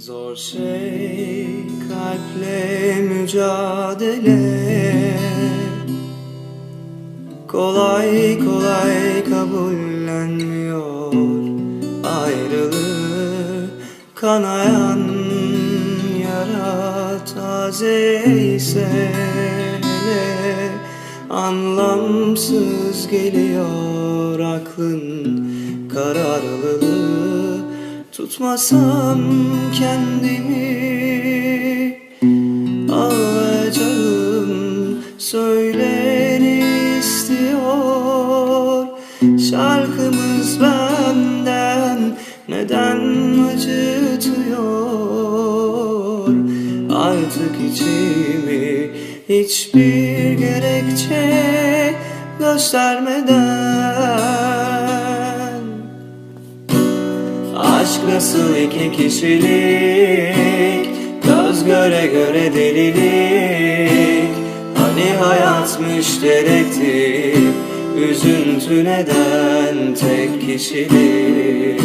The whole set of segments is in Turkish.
zor şey kalple mücadele. Kolay kolay kabullenmiyor ayrılığı. Kanayan yara taze ise hele Anlamsız geliyor aklın kararlılığı Tutmasam kendimi Ağlayacağım söyleni istiyor. Şarkımız benden neden acıtıyor? Artık içimi hiçbir gerekçe göstermeden nasıl iki kişilik? Göz göre göre delilik. Hani hayatmış dedektif Üzüntü neden tek kişilik?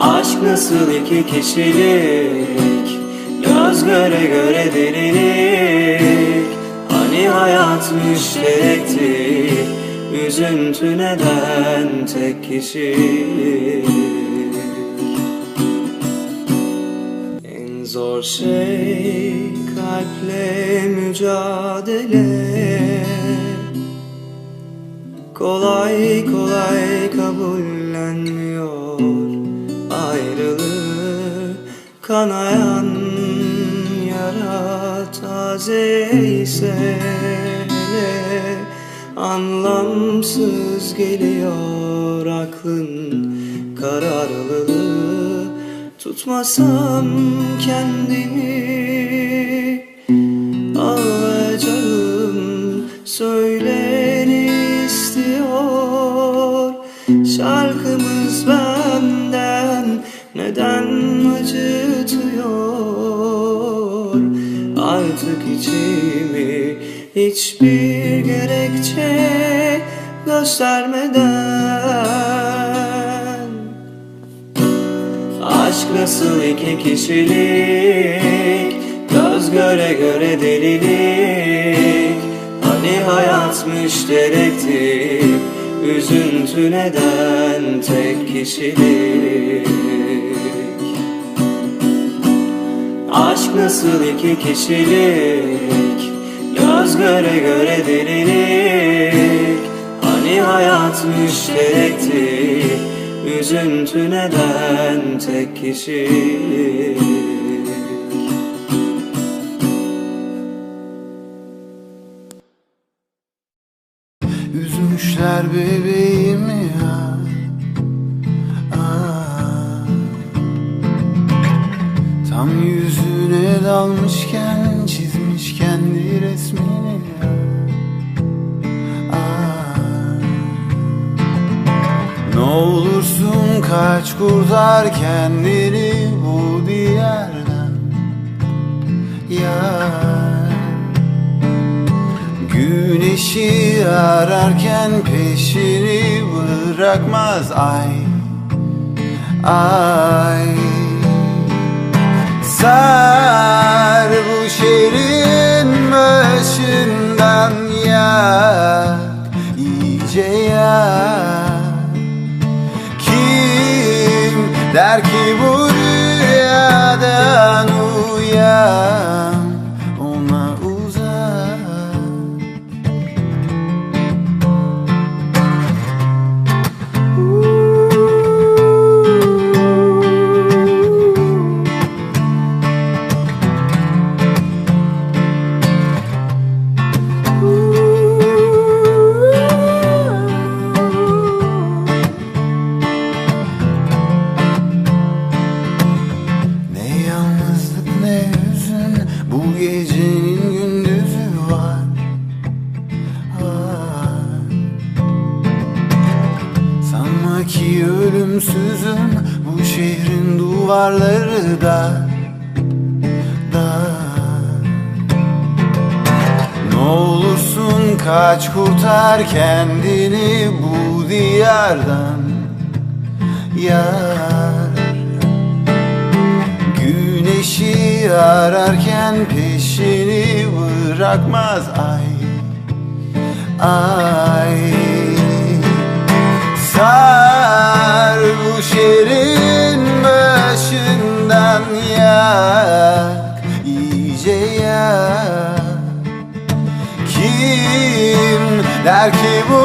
Aşk nasıl iki kişilik? Göz göre göre delilik. Hani hayatmış dedektif Üzüntü neden tek kişilik En zor şey kalple mücadele. Kolay kolay kabullenmiyor ayrılığı. Kanayan yara taze ise Anlamsız geliyor aklın kararlılığı. Tutmasam kendimi Ağlayacağım söyleni istiyor. Şarkımız benden neden acıtıyor? Artık içimi hiçbir gerekçe göstermeden Aşk nasıl iki kişilik Göz göre göre delilik. Hani hayatmış dedektif Üzüntü neden tek kişilik? Aşk nasıl iki kişilik Göz göre göre delilik. Hani hayatmış dedektif Üzüntü neden tek kişilik kurtar kendini bu diyardan Yar. Güneşi ararken peşini bırakmaz ay. Ay. Sar bu şehrin başından yak iyice yak der ki bu rüyadan uyan Kaç kurtar kendini bu diyardan? Yar. Güneşi ararken peşini bırakmaz ay. Ay. Sar bu şehrin başından yak iyice yak kim der ki bu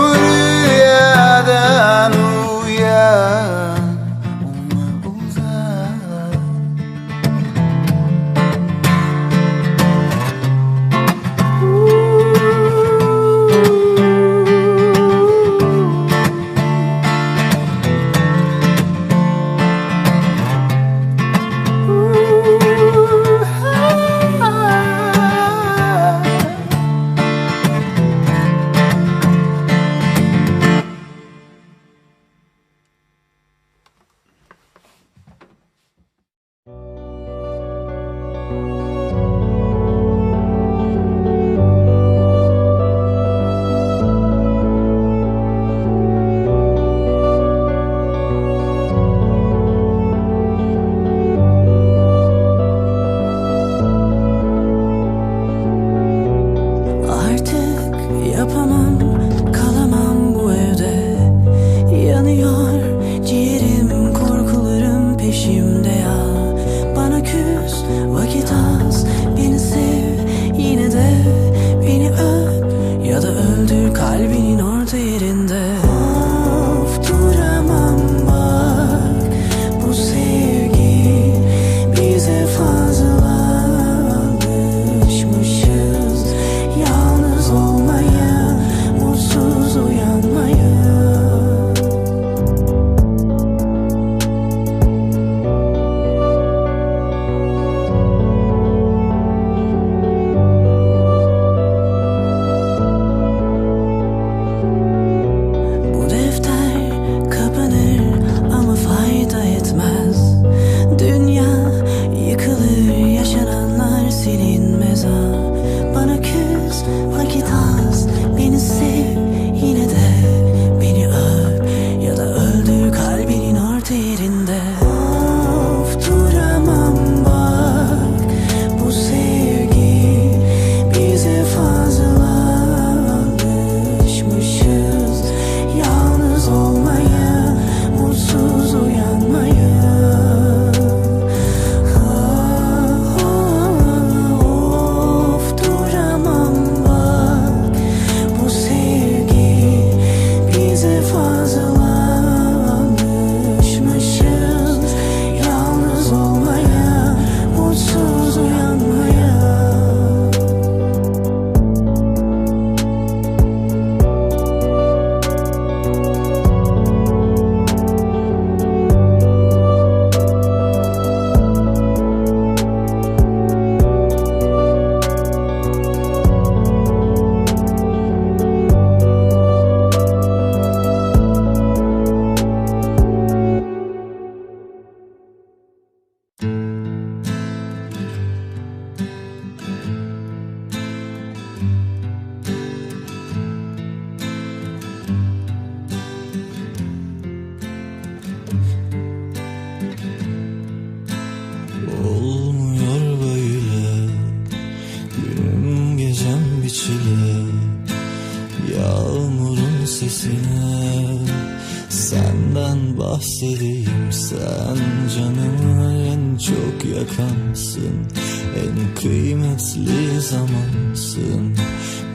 Kıymetli zamansın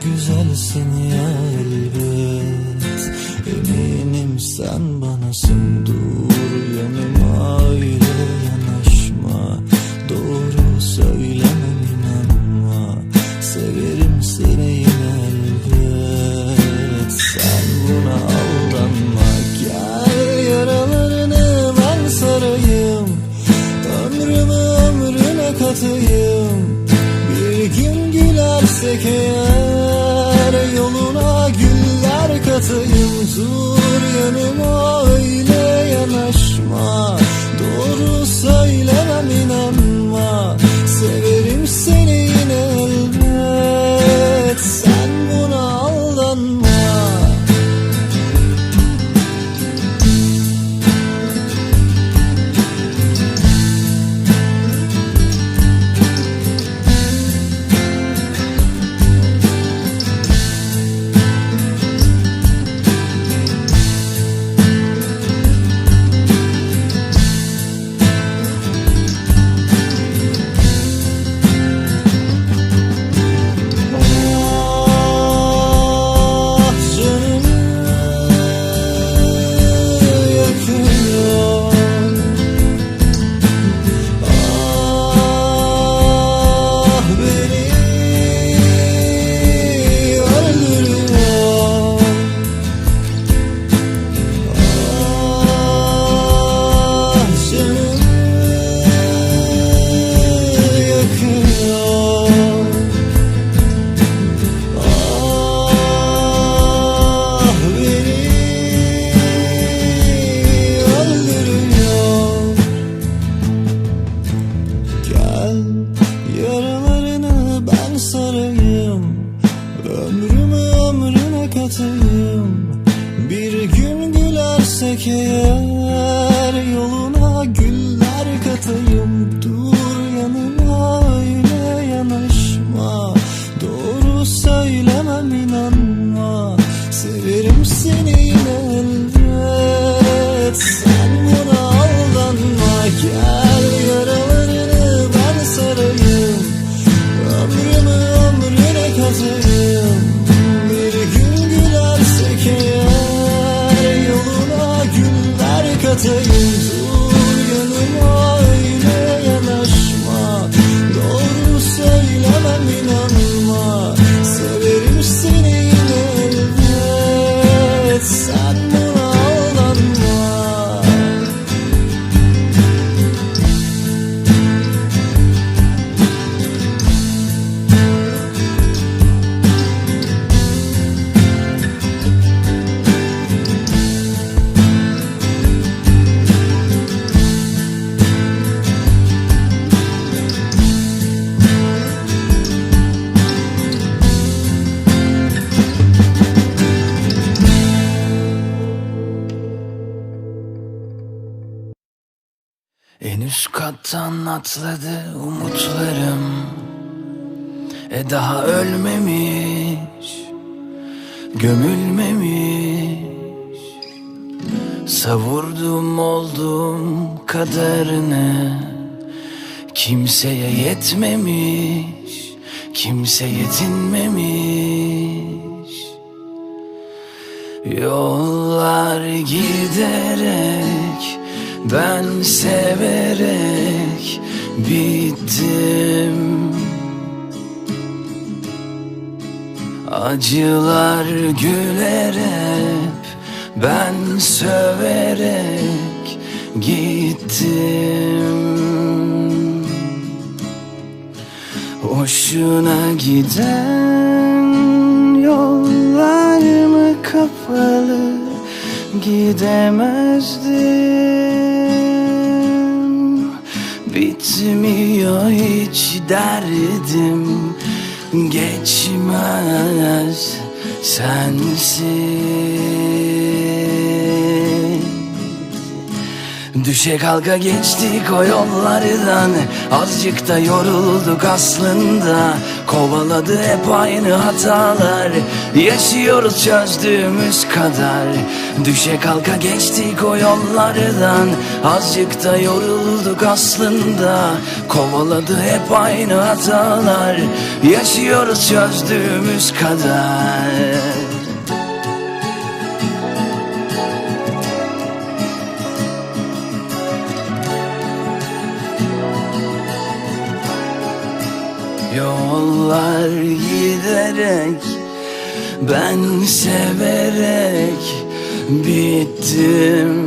Güzelsin ya elbet. Eminim sen banasın Dur yanıma öyle kattan atladı umutlarım. E daha ölmemiş Gömülmemiş. Savurdum oldum kaderine Kimseye yetmemiş Kimse yetinmemiş Yollar giderek ben severek bittim. Acılar gülerek ben söverek gittim. Hoşuna giden yollar mı kapalı? Gidemezdim Bitmiyor hiç derdim geçmez sensiz Düşe kalka geçtik o yollardan. Azıcık da yorulduk aslında. Kovaladı hep aynı hatalar. Yaşıyoruz çözdüğümüz kadar. Düşe kalka geçtik o yollardan. Azıcık da yorulduk aslında. Kovaladı hep aynı hatalar. Yaşıyoruz çözdüğümüz kadar Yollar giderek ben severek bittim.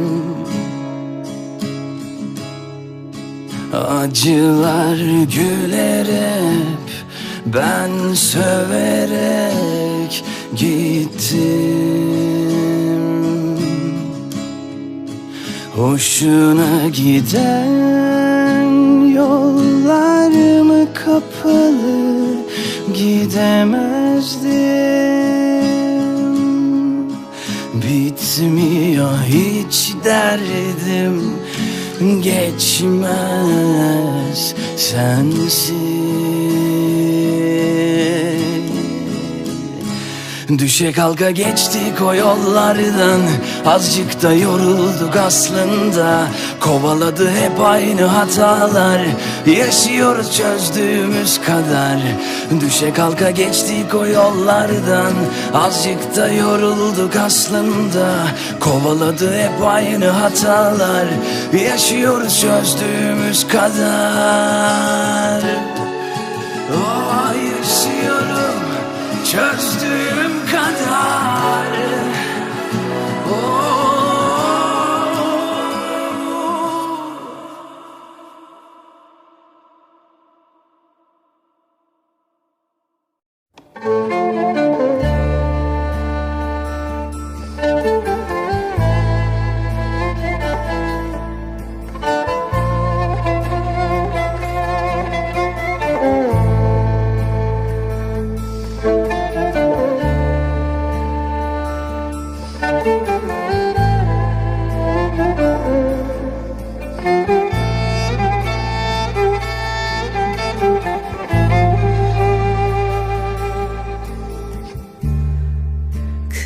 Acılar gülerek ben söverek gittim. Hoşuna giden yollar gidemezdim. Bitmiyor hiç derdim geçmez sensiz Düşe kalka geçtik o yollardan. Azıcık da yorulduk aslında. Kovaladı hep aynı hatalar. Yaşıyoruz çözdüğümüz kadar. Düşe kalka geçtik o yollardan. Azıcık da yorulduk aslında. Kovaladı hep aynı hatalar. Yaşıyoruz çözdüğümüz kadar. Oh yaşıyorum. Çözdüğüm kadar Oh.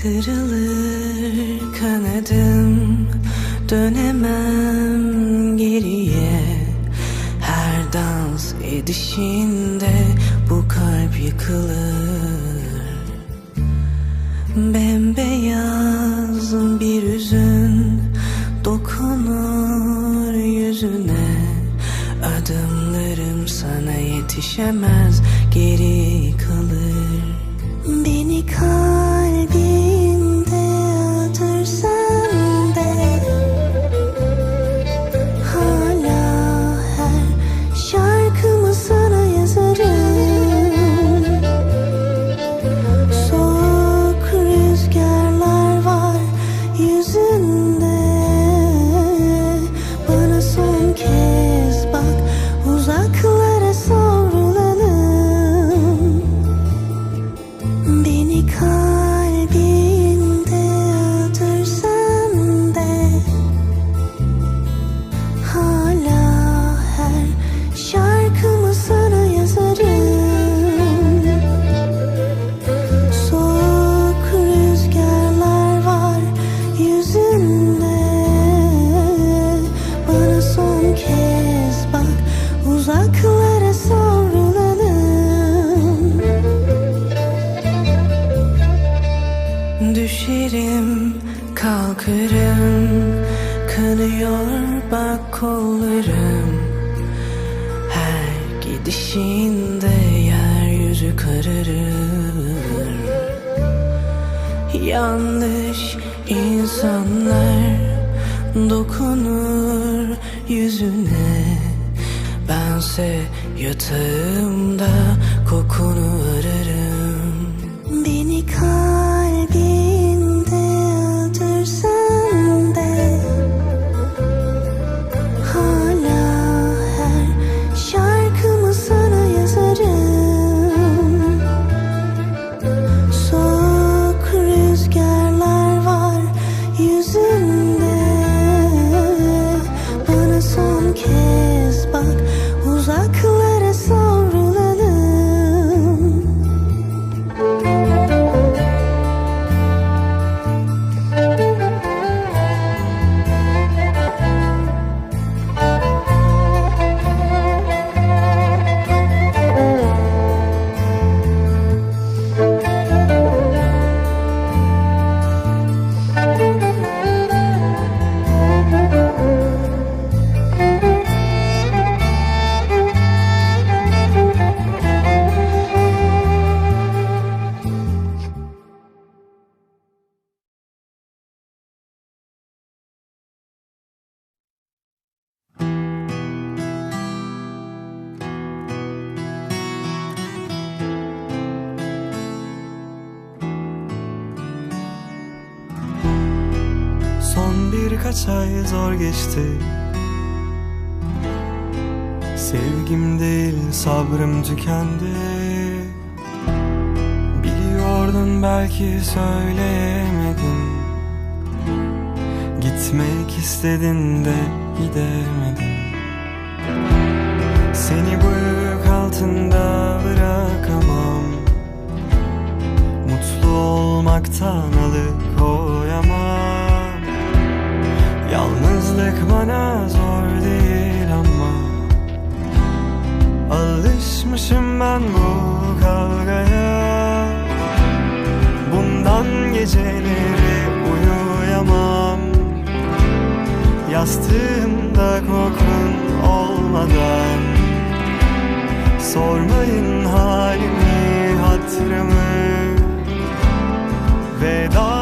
Kırılır kanadım. Dönemem geriye. Her dans edişinde Bu kalp yıkılır. Yanlış insanlar dokunur yüzüne. Bense yatağımda kokunu ararım birkaç ay zor geçti? Sevgim değil sabrım tükendi. Biliyordun belki söyleyemedin Gitmek istedin de gidemedin Seni bu yük altında bırakamam. Mutlu olmaktan alıkoyamam Yalnızlık bana zor değil ama Alışmışım ben bu kavgaya. Bundan geceleri uyuyamam. Yastığımda kokun olmadan. Sormayın halimi hatırımı. Veda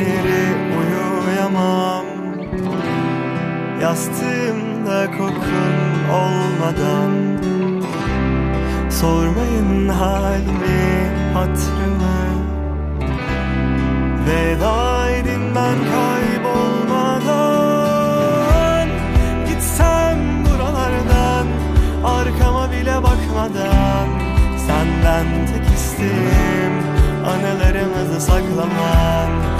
geceleri uyuyamam. Yastığımda kokun olmadan. Sormayın halimi hatırımı Veda edin ben kaybolmadan. Gitsem buralardan Arkama bile bakmadan. Senden tek isteğim Anılarımızı saklaman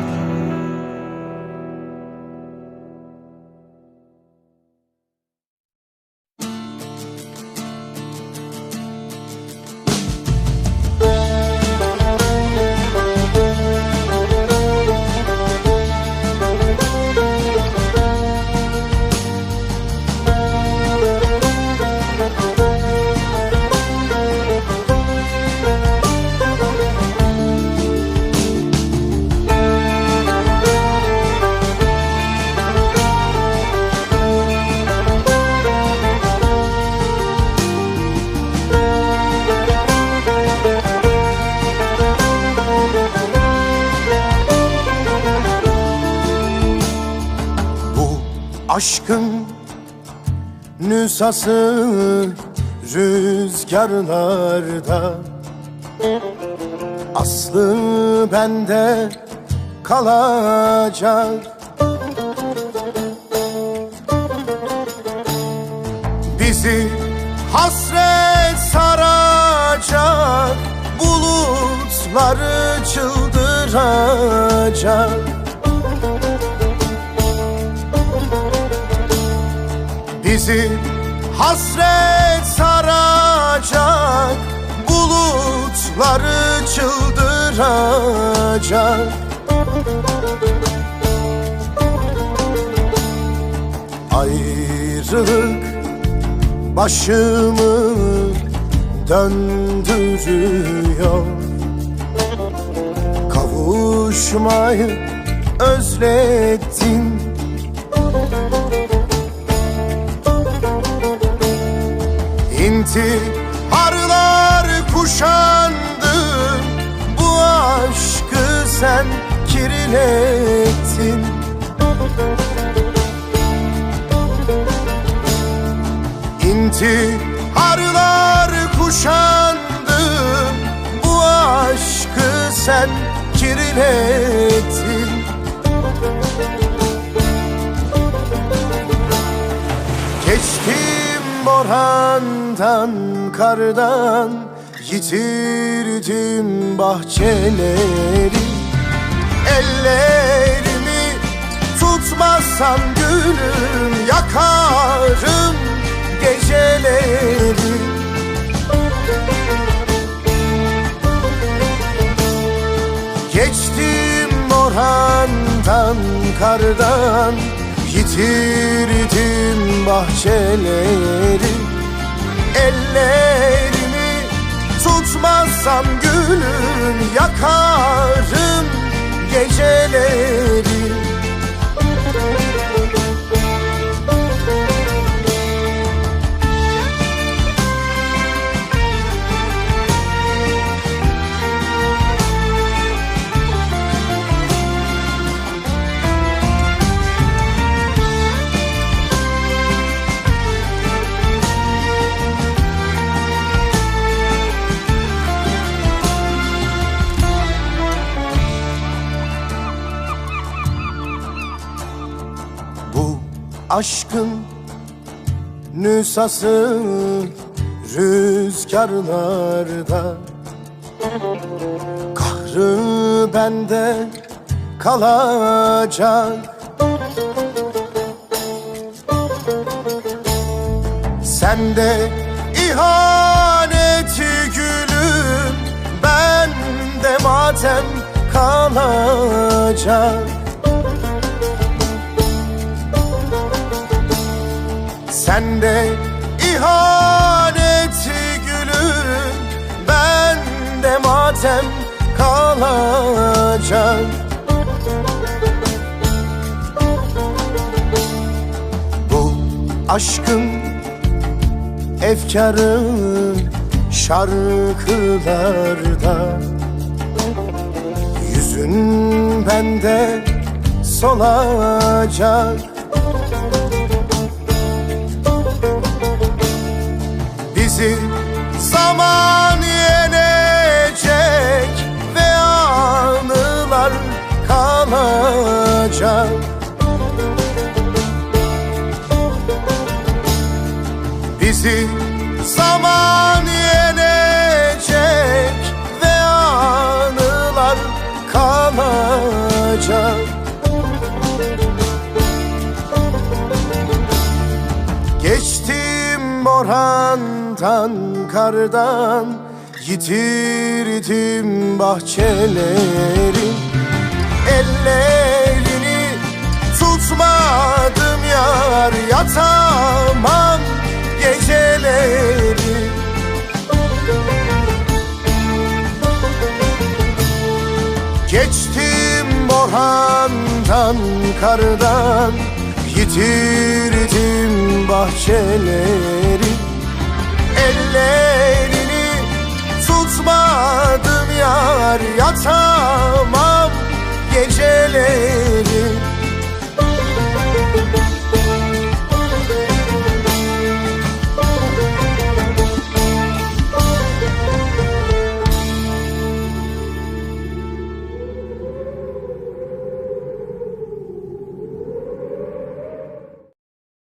aşkın nüshası rüzgarlarda. Aslı bende kalacak. Bizi hasret saracak Bulutları çıldıracak Bizi hasret saracak Bulutları çıldıracak. Ayrılık başımı döndürüyor. Kavuşmayı özledim İntiharlar kuşandı. Bu aşkı sen kirlettin İntiharlar kuşandı. Bu aşkı sen kirlettin Geçtim borandan, kardan Yitirdim bahçeleri. Ellerimi tutmazsam gülüm Yakarım geceleri. Geçtim orhandan kardan Yitirdim bahçeleri Ellerimi tutmazsam gülüm Yakarım geceleri Aşkın nüsası rüzgarlarda. Kahrı bende kalacak. Sen de ihaneti gülüm Ben de matem kalacak. Sende ihaneti gülüm Ben de matem kalacak Bu aşkın efkarı şarkılarda Yüzün bende solacak Bizi zaman yenecek ve anılar kalacak. Bizi zaman yenecek ve anılar kalacak. Geçtim borandan kardan Yitirdim bahçeleri. Ellerini tutmadım yar Yatamam geceleri. Geçtim borandan kardan Yitirdim bahçeleri ellerini Tutmadım yar yatamam geceleri.